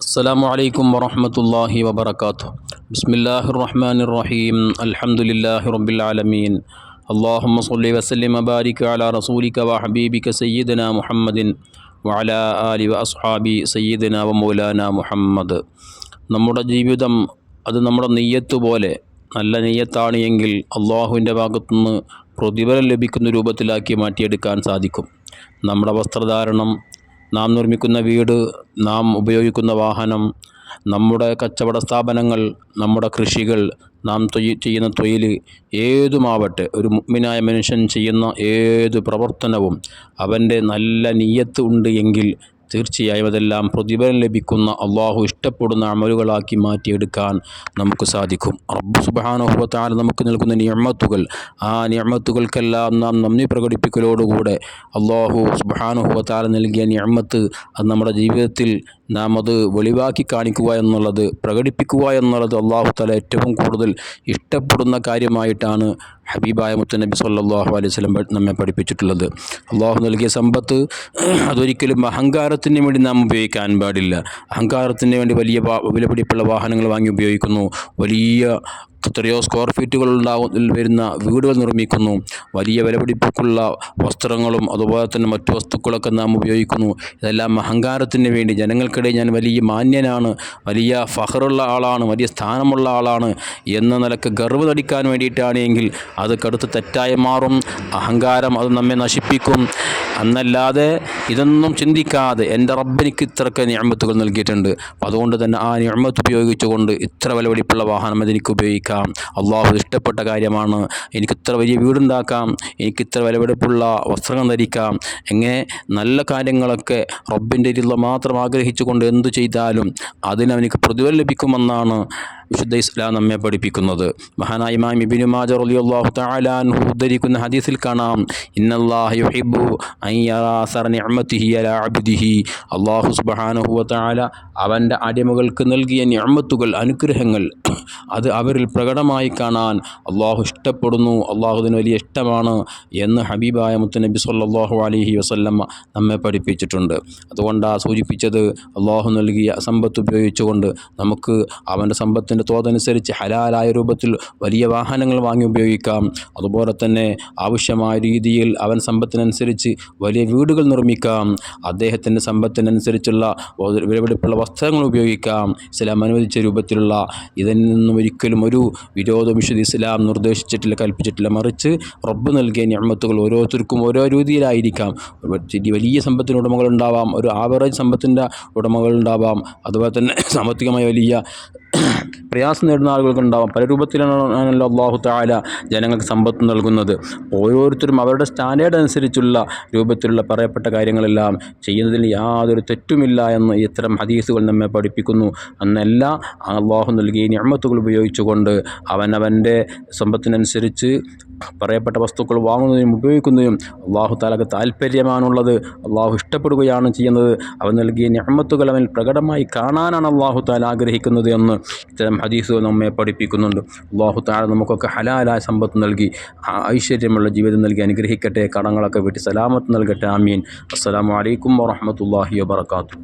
السلام عليكم ورحمة الله وبركاته بسم الله الرحمن الرحيم الحمد لله رب العالمين اللهم صل وسلم وبارك على رسولك وحبيبك سيدنا محمد وعلى آل وأصحاب سيدنا ومولانا മുഹമ്മദ് നമ്മുടെ ജീവിതം അത് നമ്മുടെ നെയ്യത്ത് പോലെ നല്ല നെയ്യത്താണ് എങ്കിൽ അള്ളാഹുവിൻ്റെ ഭാഗത്തുനിന്ന് പ്രതിഫലം ലഭിക്കുന്ന രൂപത്തിലാക്കി മാറ്റിയെടുക്കാൻ സാധിക്കും നമ്മുടെ വസ്ത്രധാരണം നാം നിർമ്മിക്കുന്ന വീട് നാം ഉപയോഗിക്കുന്ന വാഹനം നമ്മുടെ കച്ചവട സ്ഥാപനങ്ങൾ നമ്മുടെ കൃഷികൾ നാം ചെയ്യുന്ന തൊഴിൽ ഏതുമാവട്ടെ ഒരു മുഗ്മിനായ മനുഷ്യൻ ചെയ്യുന്ന ഏത് പ്രവർത്തനവും അവന്റെ നല്ല നീയത്ത് ഉണ്ട് എങ്കിൽ തീർച്ചയായും അതെല്ലാം പ്രതിഫലം ലഭിക്കുന്ന അള്ളാഹു ഇഷ്ടപ്പെടുന്ന അമലുകളാക്കി മാറ്റിയെടുക്കാൻ നമുക്ക് സാധിക്കും. റബ്ബ് സുബാനുഭവത്താൽ നമുക്ക് നൽകുന്ന നിയമത്തുകൾ ആ നിയമത്തുകൾക്കെല്ലാം നാം നന്ദി പ്രകടിപ്പിക്കലോടുകൂടെ അള്ളാഹു സുബാനുഭവത്താൽ നൽകിയ നിയമത്ത് അത് നമ്മുടെ ജീവിതത്തിൽ നാം അത് വെളിവാക്കി കാണിക്കുക എന്നുള്ളത് പ്രകടിപ്പിക്കുക എന്നുള്ളത് അള്ളാഹു തല ഏറ്റവും കൂടുതൽ ഇഷ്ടപ്പെടുന്ന കാര്യമായിട്ടാണ് ഹബീബായ മുത്തനബി സല്ലാഹു അലൈഹി സ്വലം നമ്മെ പഠിപ്പിച്ചിട്ടുള്ളത്. അള്ളാഹു നൽകിയ സമ്പത്ത് അതൊരിക്കലും അഹങ്കാരത്തിന് വേണ്ടി നാം ഉപയോഗിക്കാൻ പാടില്ല. അഹങ്കാരത്തിന് വേണ്ടി വലിയ വിലപിടിപ്പുള്ള വാഹനങ്ങൾ വാങ്ങി ഉപയോഗിക്കുന്നു. വലിയ എത്രയോ സ്ക്വയർ ഫീറ്റുകൾ ഉണ്ടാകും വരുന്ന വീടുകൾ നിർമ്മിക്കുന്നു. വലിയ വിലപിടിപ്പുള്ള വസ്ത്രങ്ങളും അതുപോലെ തന്നെ മറ്റു വസ്തുക്കളൊക്കെ നാം ഉപയോഗിക്കുന്നു. ഇതെല്ലാം അഹങ്കാരത്തിന് വേണ്ടി ജനങ്ങൾക്കിടയിൽ ഞാൻ വലിയ മാന്യനാണ് വലിയ ഫഹറുള്ള ആളാണ് വലിയ സ്ഥാനമുള്ള ആളാണ് എന്ന നിലയ്ക്ക് ഗർവ് നടിക്കാൻ വേണ്ടിയിട്ടാണ് എങ്കിൽ അത് കടുത്ത് തെറ്റായി മാറും. അഹങ്കാരം അത് നമ്മെ നശിപ്പിക്കും. എന്നല്ലാതെ ഇതൊന്നും ചിന്തിക്കാതെ എന്റെ റബ്ബിനിക്ക് ഇത്രയൊക്കെ ഞാമത്തുകൾ നൽകിയിട്ടുണ്ട്. അതുകൊണ്ട് തന്നെ ആ ഞാമത്ത് ഉപയോഗിച്ചുകൊണ്ട് ഇത്ര വിലപിടിപ്പുള്ള വാഹനം അതെനിക്ക് ഉപയോഗിക്കാം. അള്ളാഹു ഇഷ്ടപ്പെട്ട കാര്യമാണ്. എനിക്ക് ഇത്ര വലിയ വീടുണ്ടാക്കാം. എനിക്ക് ഇത്ര വിലപിടിപ്പുള്ള വസ്ത്രങ്ങൾ ധരിക്കാം. എങ്ങനെ നല്ല കാര്യങ്ങളൊക്കെ റബ്ബിന്റെ രീതിയിൽ മാത്രം ആഗ്രഹിച്ചുകൊണ്ട് എന്തു ചെയ്താലും അതിനവനിക്ക് പ്രതിഫലം ലഭിക്കുമെന്നാണ് വിശുദ്ധ ഇസ്ലാം നമ്മെ പഠിപ്പിക്കുന്നത്. മഹാനായ ഇമാം ഇബിനു മാജർ അലി അള്ളാഹു തആലാൻഹു ഉദ്ധരിക്കുന്ന ഹദീസിൽ കാണാം. ഇന്നല്ലാഹു യുഹിബ്ബു അൻ യറാ സറ നിഅമതിഹി അബ്ദിഹി. അള്ളാഹു സുബ്ഹാനഹു താല അവന്റെ അടിമകൾക്ക് നൽകിയ ഞമ്മത്തുകൾ അനുഗ്രഹങ്ങൾ അത് അവരിൽ പ്രകടമായി കാണാൻ അള്ളാഹു ഇഷ്ടപ്പെടുന്നു. അള്ളാഹുദിന് വലിയ ഇഷ്ടമാണ് എന്ന് ഹബീബായ മുത്തനബി സല്ലാഹു അലഹി വസല്ലം നമ്മെ പഠിപ്പിച്ചിട്ടുണ്ട്. അതുകൊണ്ടാണ് സൂചിപ്പിച്ചത് അള്ളാഹു നൽകിയ സമ്പത്ത് ഉപയോഗിച്ചുകൊണ്ട് നമുക്ക് അവന്റെ സമ്പത്തിന്റെ അതിന്റെ തോതനുസരിച്ച് ഹലാലായ രൂപത്തിൽ വലിയ വാഹനങ്ങൾ വാങ്ങി ഉപയോഗിക്കാം. അതുപോലെ തന്നെ ആവശ്യമായ രീതിയിൽ അവൻ സമ്പത്തിനനുസരിച്ച് വലിയ വീടുകൾ നിർമ്മിക്കാം. അദ്ദേഹത്തിന്റെ സമ്പത്തിനനുസരിച്ചുള്ള വിലപിടിപ്പുള്ള വസ്ത്രങ്ങൾ ഉപയോഗിക്കാം. ഇസ്ലാം അനുവദിച്ച രൂപത്തിലുള്ള ഇതിൽ നിന്നും ഒരിക്കലും ഒരു വിരോധം വിശുദ്ധ ഇസ്ലാം നിർദ്ദേശിച്ചിട്ടില്ല കൽപ്പിച്ചിട്ടില്ല. മറിച്ച് റബ്ബ് നൽകിയ ഞമ്മത്തുകൾ ഓരോരുത്തർക്കും ഓരോ രീതിയിലായിരിക്കാം. വലിയ സമ്പത്തിന് ഉടമകളുണ്ടാവാം ഒരു ആവറേജ് സമ്പത്തിന്റെ ഉടമകളുണ്ടാവാം. അതുപോലെ തന്നെ സാമ്പത്തികമായി വലിയ പ്രയാസം നേടുന്ന ആളുകൾക്കുണ്ടാവാം പല രൂപത്തിലാണല്ലോ അള്ളാഹു താല ജനങ്ങൾക്ക് സമ്പത്ത് നൽകുന്നത്. ഓരോരുത്തരും അവരുടെ സ്റ്റാൻഡേർഡ് അനുസരിച്ചുള്ള രൂപത്തിലുള്ള പറയപ്പെട്ട കാര്യങ്ങളെല്ലാം ചെയ്യുന്നതിൽ യാതൊരു തെറ്റുമില്ല എന്ന് ഇത്തരം ഹദീസുകൾ നമ്മെ പഠിപ്പിക്കുന്നു. അന്നല്ല അള്ളാഹു നൽകിയ ഞമ്മത്തുകൾ ഉപയോഗിച്ചുകൊണ്ട് അവനവന്റെ സമ്പത്തിനനുസരിച്ച് പറയപ്പെട്ട വസ്തുക്കൾ വാങ്ങുന്നതിനും ഉപയോഗിക്കുന്നതിനും അള്ളാഹു താലക്ക് താല്പര്യമാണുള്ളത് അള്ളാഹു ഇഷ്ടപ്പെടുകയാണ് ചെയ്യുന്നത്. അവൻ നൽകിയ ഞമ്മത്തുകൾ അവൻ പ്രകടമായി കാണാനാണ് അള്ളാഹു താല ആഗ്രഹിക്കുന്നത് എന്ന് ഇത്തരം ഹദീസുകൾ നമ്മെ പഠിപ്പിക്കുന്നുണ്ട്. അള്ളാഹു താല നമുക്കൊക്കെ ഹലാലായ സമ്പത്ത് നൽകി ഐശ്വര്യമുള്ള ജീവിതം നൽകി അനുഗ്രഹിക്കട്ടെ. കടങ്ങളൊക്കെ വീട്ടി സലാമത്ത് നൽകട്ടെ. ആമീൻ. അസ്സലാമു അലൈക്കും വാഹമത്തല്ലാഹി വാത്തു